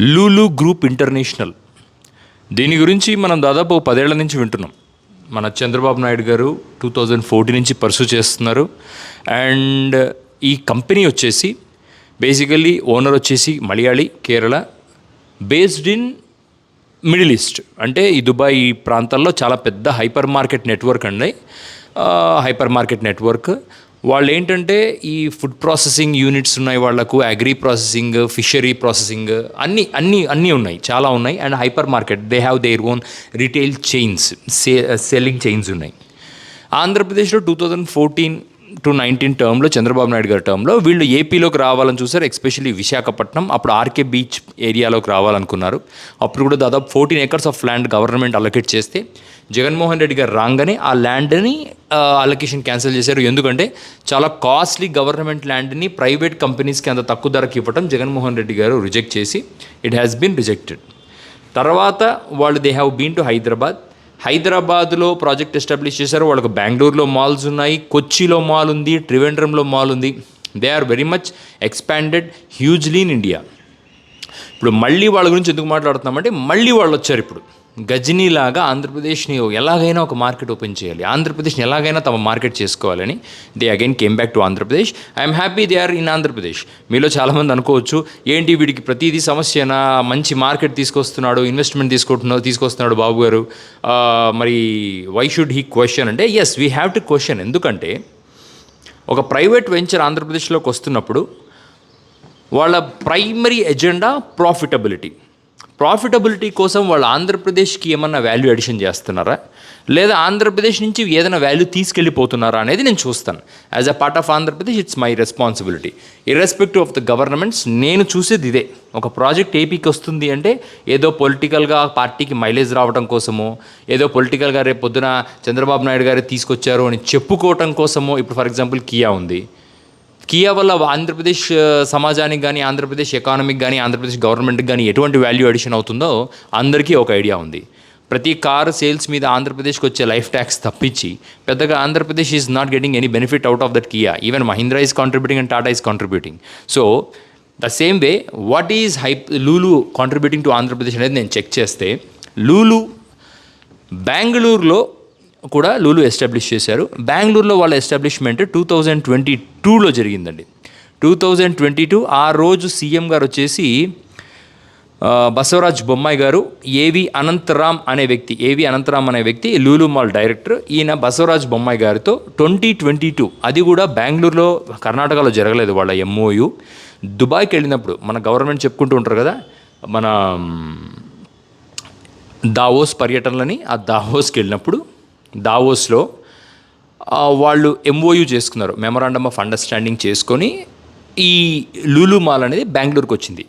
Lulu group international. దీని గురించి మనం దాదాపు పదేళ్ళ నుంచి వింటున్నాం. మన చంద్రబాబు నాయుడు గారు టూ థౌజండ్ ఫోర్టీన్ నుంచి పర్సూ చేస్తున్నారు. అండ్ ఈ కంపెనీ వచ్చేసి బేసికల్లీ ఓనర్ వచ్చేసి Malayali Kerala based in middle east. అంటే ఈ దుబాయ్ ఈ ప్రాంతాల్లో చాలా పెద్ద హైపర్ మార్కెట్ నెట్వర్క్ అండి. హైపర్ మార్కెట్ నెట్వర్క్ వాళ్ళు ఏంటంటే ఈ ఫుడ్ ప్రాసెసింగ్ యూనిట్స్ ఉన్నాయి వాళ్ళకు అగ్రి ప్రాసెసింగ్ ఫిషరీ ప్రాసెసింగ్ అన్ని అన్ని అన్నీ ఉన్నాయి చాలా ఉన్నాయి. And hypermarket they have their own retail chains say selling chains ఉన్నాయి. ఆంధ్రప్రదేశ్లో two thousand fourteen to nineteen టర్మ్లో చంద్రబాబు నాయుడు గారి టర్మ్లో వీళ్ళు ఏపీలోకి రావాలని చూసారు ఎస్పెషల్లీ విశాఖపట్నం. అప్పుడు ఆర్కే బీచ్ ఏరియాలోకి రావాలనుకున్నారు. అప్పుడు కూడా దాదాపు fourteen acres of land government allocate చేస్తే జగన్మోహన్ రెడ్డి గారు రాగానే ఆ ల్యాండ్ని అలొకేషన్ క్యాన్సిల్ చేశారు. ఎందుకంటే చాలా కాస్ట్లీ గవర్నమెంట్ ల్యాండ్ని ప్రైవేట్ కంపెనీస్కి అంత తక్కువ ధరకి ఇవ్వటం జగన్మోహన్ రెడ్డి గారు రిజెక్ట్ చేసి ఇట్ హ్యాస్ బీన్ రిజెక్టెడ్ తర్వాత వాళ్ళు they have been to Hyderabad హైదరాబాద్లో ప్రాజెక్ట్ ఎస్టాబ్లిష్ చేశారు. వాళ్ళకి బెంగళూరులో మాల్స్ ఉన్నాయి కొచ్చిలో మాల్ ఉంది త్రివేంద్రంలో మాల్ ఉంది. They are very much expanded hugely in India ఇప్పుడు మళ్ళీ వాళ్ళ గురించి ఎందుకు మాట్లాడుతున్నామంటే మళ్ళీ వాళ్ళు వచ్చారు ఇప్పుడు. గజనీలాగా ఆంధ్రప్రదేశ్ని ఎలాగైనా ఒక మార్కెట్ ఓపెన్ చేయాలి. ఆంధ్రప్రదేశ్ని ఎలాగైనా తమ మార్కెట్ చేసుకోవాలని they again came back to Andhra Pradesh. I'm happy they are in Andhra Pradesh. మీలో చాలామంది అనుకోవచ్చు ఏంటి వీడికి ప్రతిదీ సమస్యనా? మంచి మార్కెట్ తీసుకొస్తున్నాడు ఇన్వెస్ట్మెంట్ తీసుకుంటున్నాడు తీసుకొస్తున్నాడు బాబు గారు. మరి వై షుడ్ హీ క్వశ్చన్ అంటే yes we have to question ఎందుకంటే ఒక ప్రైవేట్ వెంచర్ ఆంధ్రప్రదేశ్లోకి వస్తున్నప్పుడు వాళ్ళ ప్రైమరీ ఎజెండా ప్రాఫిటబిలిటీ ప్రాఫిటబిలిటీ కోసం వాళ్ళు ఆంధ్రప్రదేశ్కి ఏమన్నా వాల్యూ అడిషన్ చేస్తున్నారా? లేదా ఆంధ్రప్రదేశ్ నుంచి ఏదైనా వాల్యూ తీసుకెళ్ళిపోతున్నారా అనేది నేను చూస్తాను. As a part of Andhra Pradesh it's my responsibility irrespective of the governments నేను చూసేది ఇదే. ఒక ప్రాజెక్ట్ ఏపీకి వస్తుంది అంటే ఏదో పొలిటికల్గా పార్టీకి మైలేజ్ రావడం కోసమో ఏదో పొలిటికల్గా రేపు పొద్దున చంద్రబాబు నాయుడు గారు తీసుకొచ్చారు అని చెప్పుకోవటం కోసమో ఇప్పుడు ఫర్ ఎగ్జాంపుల్ కియా ఉంది. కియా వల్ల ఆంధ్రప్రదేశ్ సమాజానికి కానీ ఆంధ్రప్రదేశ్ ఎకానమీకి కానీ ఆంధ్రప్రదేశ్ గవర్నమెంట్కి కానీ ఎటువంటి వాల్యూ అడిషన్ అవుతుందో అందరికీ ఒక ఐడియా ఉంది. ప్రతి కార్ సేల్స్ మీద ఆంధ్రప్రదేశ్కి వచ్చే లైఫ్ ట్యాక్స్ తప్పించి పెద్దగా Andhra Pradesh is not getting any benefit out of that Kia. Even Mahindra is contributing and Tata is contributing so the same way what is hype Lulu contributing to Andhra Pradesh అనేది నేను check చేస్తే లూలు బెంగళూరులో కూడా Lulu establish చేశారు. బెంగళూరులో వాళ్ళ establishment two thousand twenty టూలో జరిగిందండి. టూ థౌజండ్ ట్వంటీ టూ ఆ రోజు సీఎం గారు వచ్చేసి బసవరాజ్ బొమ్మాయి గారు ఏవి అనంతరామ్ అనే వ్యక్తి ఏవి అనంతరామ్ అనే వ్యక్తి లూలు మాల్ డైరెక్టర్ ఈయన బసవరాజ్ బొమ్మాయి గారితో ట్వంటీ ట్వంటీ టూ అది కూడా బెంగళూరులో కర్ణాటకలో జరగలేదు వాళ్ళ ఎంఓయు దుబాయ్కి వెళ్ళినప్పుడు మన గవర్నమెంట్ చెప్పుకుంటూ ఉంటారు కదా మన దావోస్ పర్యటనలని ఆ దావోస్కి వెళ్ళినప్పుడు దావోస్లో వాళ్ళు ఎంఓయూ చేసుకున్నారు. మెమరాండమ్ ఆఫ్ అండర్స్టాండింగ్ చేసుకొని ఈ లూలు మాల్ అనేది బెంగళూరుకి వచ్చింది.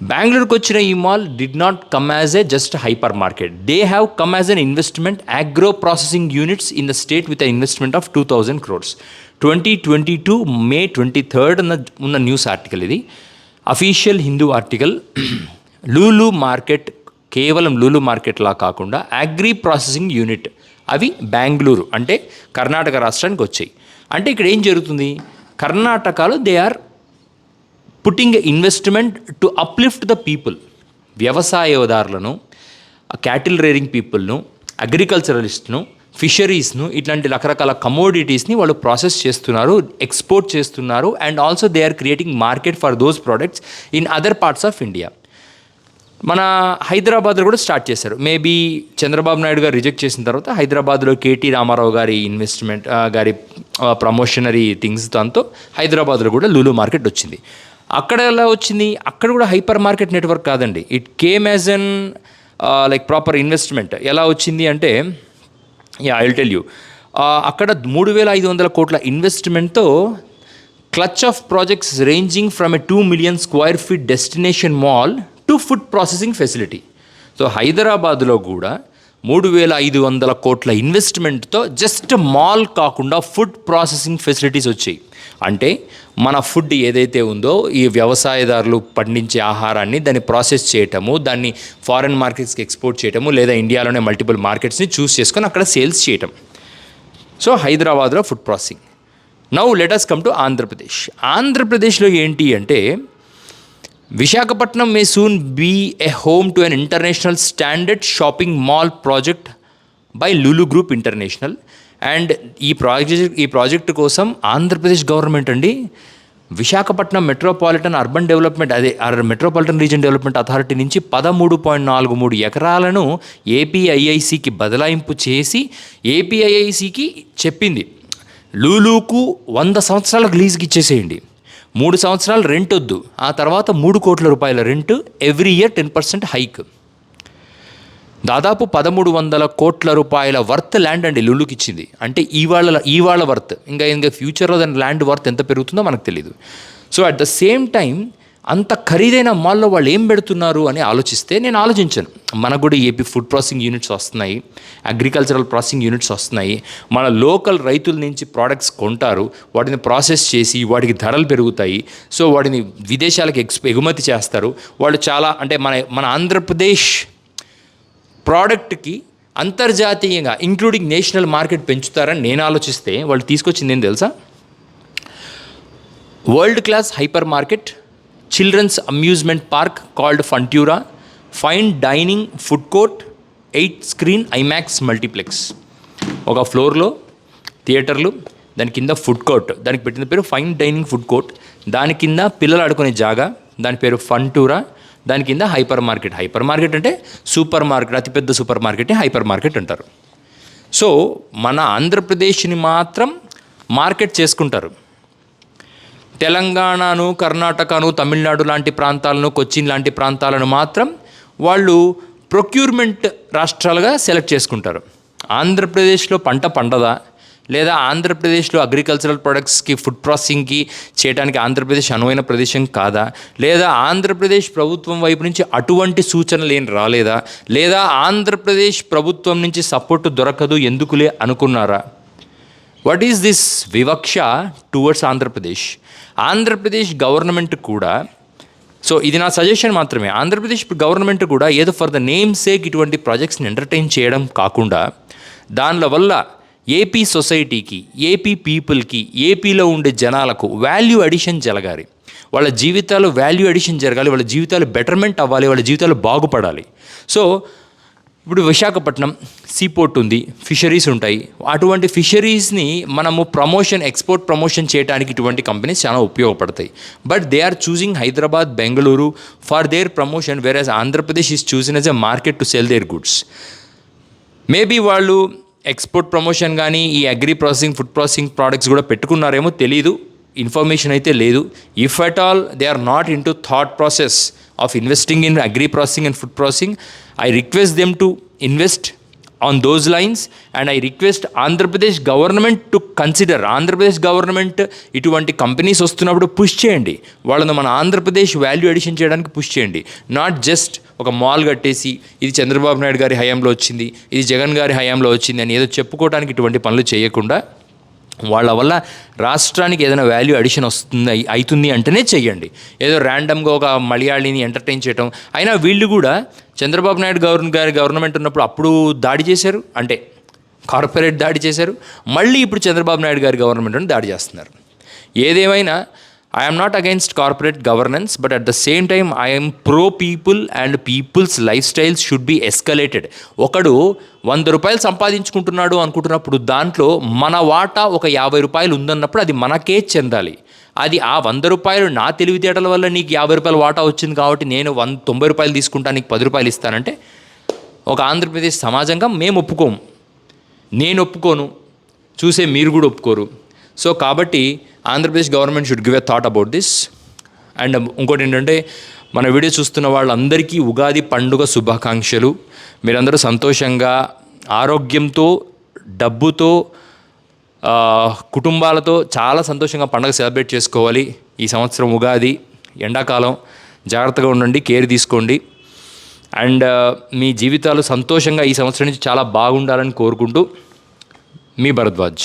బెంగళూరుకి వచ్చిన ఈ mall did not come as a just hypermarket they have come as an investment agro processing units in the state with a investment of two thousand crores twenty twenty two May twenty third అన్న ఉన్న news article ఇది. Official Hindu article Lulu market కేవలం లూలు మార్కెట్లా కాకుండా agri processing unit అవి బెంగళూరు అంటే కర్ణాటక రాష్ట్రానికి వచ్చాయి. అంటే ఇక్కడ ఏం జరుగుతుంది? కర్ణాటకలో they are putting investment to uplift the people. వ్యవసాయదారులను cattle rearing పీపుల్ను అగ్రికల్చరలిస్ట్ను ఫిషరీస్ను ఇట్లాంటి రకరకాల కమోడిటీస్ని వాళ్ళు ప్రాసెస్ చేస్తున్నారు ఎక్స్పోర్ట్ చేస్తున్నారు and also they are creating market for those products in other parts of India. మన హైదరాబాద్లో కూడా స్టార్ట్ చేశారు. మేబీ చంద్రబాబు నాయుడు గారు రిజెక్ట్ చేసిన తర్వాత హైదరాబాద్లో కేటీ రామారావు గారి ఇన్వెస్ట్మెంట్ గారి ప్రమోషనరీ థింగ్స్ దాంతో హైదరాబాద్లో కూడా లూలు మార్కెట్ వచ్చింది. అక్కడ ఎలా వచ్చింది? అక్కడ కూడా హైపర్ మార్కెట్ నెట్వర్క్ కాదండి. It came as an like proper investment ఎలా వచ్చింది అంటే యా ఐ టెల్ యూ అక్కడ మూడు వేల ఐదు వందల కోట్ల ఇన్వెస్ట్మెంట్తో clutch of projects ranging from a two million square feet destination mall to food processing facility. So హైదరాబాద్లో కూడా మూడు వేల ఐదు వందల కోట్ల ఇన్వెస్ట్మెంట్తో జస్ట్ మాల్ కాకుండా ఫుడ్ ప్రాసెసింగ్ ఫెసిలిటీస్ వచ్చాయి. అంటే మన ఫుడ్ ఏదైతే ఉందో ఈ వ్యవసాయదారులు పండించే ఆహారాన్ని దాన్ని ప్రాసెస్ చేయటము దాన్ని ఫారెన్ మార్కెట్స్కి ఎక్స్పోర్ట్ చేయటము లేదా ఇండియాలోనే మల్టిపుల్ మార్కెట్స్ని చూస్ చేసుకొని అక్కడ సేల్స్ చేయటం. సో హైదరాబాద్లో food processing. Now let's come to Andhra Pradesh. ఆంధ్రప్రదేశ్లో ఏంటి అంటే Visakhapatnam may soon be a home to an international standard shopping mall project by Lulu group international and ఈ ప్రాజెక్ట్ ఈ ప్రాజెక్టు కోసం ఆంధ్రప్రదేశ్ గవర్నమెంట్ అండి Visakhapatnam metropolitan urban development అదే metropolitan region development authority నుంచి పదమూడు పాయింట్ నాలుగు మూడు ఎకరాలను ఏపీఐఐసికి బదలాయింపు చేసి ఏపీఐఐసికి చెప్పింది. లూలూకు వంద సంవత్సరాలకు లీజుకి ఇచ్చేసేయండి. మూడు సంవత్సరాలు రెంట్ వద్దు. ఆ తర్వాత మూడు కోట్ల రూపాయల rent every year ten percent hike. దాదాపు పదమూడు వందల కోట్ల రూపాయల వర్త్ ల్యాండ్ అండి లులుకి ఇచ్చింది. అంటే ఇవాళ ఇవాళ వర్త్. ఇంకా ఇంకా ఫ్యూచర్లో దాని ల్యాండ్ వర్త్ ఎంత పెరుగుతుందో మనకు తెలియదు so at the same time అంత ఖరీదైన మాల్లో వాళ్ళు ఏం పెడుతున్నారు అని ఆలోచిస్తే నేను ఆలోచించాను. మనకు కూడా ఏపీ ఫుడ్ ప్రాసెసింగ్ యూనిట్స్ వస్తున్నాయి అగ్రికల్చరల్ ప్రాసెసింగ్ యూనిట్స్ వస్తున్నాయి. మన లోకల్ రైతుల నుంచి ప్రోడక్ట్స్ కొంటారు వాటిని ప్రాసెస్ చేసి వాటికి ధరలు పెరుగుతాయి. సో వాటిని విదేశాలకు ఎక్స్ ఎగుమతి చేస్తారు. వాళ్ళు చాలా అంటే మన మన ఆంధ్రప్రదేశ్ ప్రోడక్ట్కి అంతర్జాతీయంగా ఇంక్లూడింగ్ నేషనల్ మార్కెట్ పెంచుతారని నేను ఆలోచిస్తే వాళ్ళు తీసుకొచ్చింది ఏం తెలుసా? World class hypermarket children's amusement park called Funtura fine dining food court eight screen IMAX multiplex ఒక ఫ్లోర్లో థియేటర్లు దాని కింద ఫుడ్ కోర్ట్ దానికి పెట్టిన పేరు ఫైన్ డైనింగ్ ఫుడ్ కోర్ట్ దాని కింద పిల్లలు ఆడుకునే జాగా. దాని పేరు ఫంటూరా దాని కింద హైపర్ మార్కెట్ హైపర్ మార్కెట్ అంటే సూపర్ మార్కెట్ అతిపెద్ద సూపర్ మార్కెట్ని హైపర్ మార్కెట్ అంటారు. సో మన ఆంధ్రప్రదేశ్ని మాత్రం మార్కెట్ చేసుకుంటారు. తెలంగాణను కర్ణాటకను తమిళనాడు లాంటి ప్రాంతాలను కొచ్చిన్ లాంటి ప్రాంతాలను మాత్రం వాళ్ళు ప్రొక్యూర్మెంట్ రాష్ట్రాలుగా సెలెక్ట్ చేసుకుంటారు. ఆంధ్రప్రదేశ్లో పంట పండదా? లేదా ఆంధ్రప్రదేశ్లో అగ్రికల్చరల్ ప్రొడక్ట్స్కి ఫుడ్ ప్రాసెసింగ్కి చేయడానికి ఆంధ్రప్రదేశ్ అనువైన ప్రదేశం కాదా? లేదా ఆంధ్రప్రదేశ్ ప్రభుత్వం వైపు నుంచి అటువంటి సూచనలు ఏం రాలేదా? లేదా ఆంధ్రప్రదేశ్ ప్రభుత్వం నుంచి సపోర్ట్ దొరకదు ఎందుకులే అనుకున్నారా? వాట్ ఈస్ దిస్ వివక్ష టువర్డ్స్ ఆంధ్రప్రదేశ్ ఆంధ్రప్రదేశ్ గవర్నమెంట్ కూడా సో ఇది నా సజెషన్ మాత్రమే. ఆంధ్రప్రదేశ్ గవర్నమెంట్ కూడా ఏదో ఫర్ ద నేమ్ సేక్ ఇటువంటి ప్రాజెక్ట్స్ని ఎంటర్టైన్ చేయడం కాకుండా దానిల వల్ల ఏపీ సొసైటీకి ఏపీ పీపుల్కి ఏపీలో ఉండే జనాలకు వాల్యూ అడిషన్ జరగాలి. వాళ్ళ జీవితాలు వాల్యూ అడిషన్ జరగాలి వాళ్ళ జీవితాలు బెటర్మెంట్ అవ్వాలి వాళ్ళ జీవితాలు బాగుపడాలి. సో ఇప్పుడు విశాఖపట్నం సీపోర్ట్ ఉంది ఫిషరీస్ ఉంటాయి. అటువంటి ఫిషరీస్ని మనము ప్రమోషన్ ఎక్స్పోర్ట్ ప్రమోషన్ చేయడానికి ఇటువంటి కంపెనీస్ చాలా ఉపయోగపడతాయి. But they are choosing Hyderabad Bengaluru for their promotion whereas Andhra Pradesh is choosing as a market to sell their goods maybe వాళ్ళు ఎక్స్పోర్ట్ ప్రమోషన్ కానీ ఈ agri processing food processing products కూడా పెట్టుకున్నారేమో తెలియదు ఇన్ఫర్మేషన్ అయితే లేదు. If at all they are not into thought process of investing in agri processing and food processing I request them to invest on those lines and I request Andhra Pradesh government to consider Andhra Pradesh government ఇటువంటి companies వస్తున్నప్పుడు push చేయండి. వాళ్ళని మన Andhra Pradesh value addition చేయడానికి push చేయండి. Not just ఒక mall కట్టేసి ఇది చంద్రబాబు నాయుడు గారి హయాంలో వచ్చింది ఇది జగన్ గారి హయాంలో వచ్చింది అని ఏదో చెప్పుకోవడానికి ఇటువంటి పనులు చేయకుండా వాళ్ళ వల్ల రాష్ట్రానికి ఏదైనా వాల్యూ అడిషన్ వస్తుంది అవుతుంది అంటేనే చెయ్యండి. ఏదో ర్యాండమ్గా ఒక మలయాళీని ఎంటర్టైన్ చేయటం. అయినా వీళ్ళు కూడా చంద్రబాబు నాయుడు గవర్న గారి గవర్నమెంట్ ఉన్నప్పుడు అప్పుడు దాడి చేశారు. అంటే కార్పొరేట్ దాడి చేశారు. మళ్ళీ ఇప్పుడు చంద్రబాబు నాయుడు గారి గవర్నమెంట్ దాడి చేస్తున్నారు. ఏదేమైనా I'm not against corporate governance but at the same time I'm pro people and people's lifestyles should be escalated ఒకడు వంద రూపాయలు సంపాదించుకుంటున్నాడు అనుకుంటున్నప్పుడు దాంట్లో మన వాటా ఒక యాభై రూపాయలు ఉందన్నప్పుడు అది మనకే చెందాలి. అది ఆ వంద రూపాయలు నా తెలివితేటల వల్ల నీకు యాభై రూపాయలు వాటా వచ్చింది కాబట్టి నేను వన్ తొంభై రూపాయలు తీసుకుంటా నీకు పది రూపాయలు ఇస్తానంటే ఒక ఆంధ్రప్రదేశ్ సమాజంగా మేము ఒప్పుకోము. నేను ఒప్పుకోను. చూసే మీరు కూడా ఒప్పుకోరు. సో కాబట్టి Andhra Pradesh government should give a thought about this and ఇంకోటి ఏంటంటే మన వీడియో చూస్తున్న వాళ్ళందరికీ ఉగాది పండుగ శుభాకాంక్షలు. మీరందరూ సంతోషంగా ఆరోగ్యంతో డబ్బుతో కుటుంబాలతో చాలా సంతోషంగా పండుగ సెలబ్రేట్ చేసుకోవాలి. ఈ సంవత్సరం ఉగాది ఎండాకాలం. జాగ్రత్తగా ఉండండి కేర్ తీసుకోండి. అండ్ మీ జీవితాలు సంతోషంగా ఈ సంవత్సరం నుంచి చాలా బాగుండాలని కోరుకుంటూ మీ భరద్వాజ్.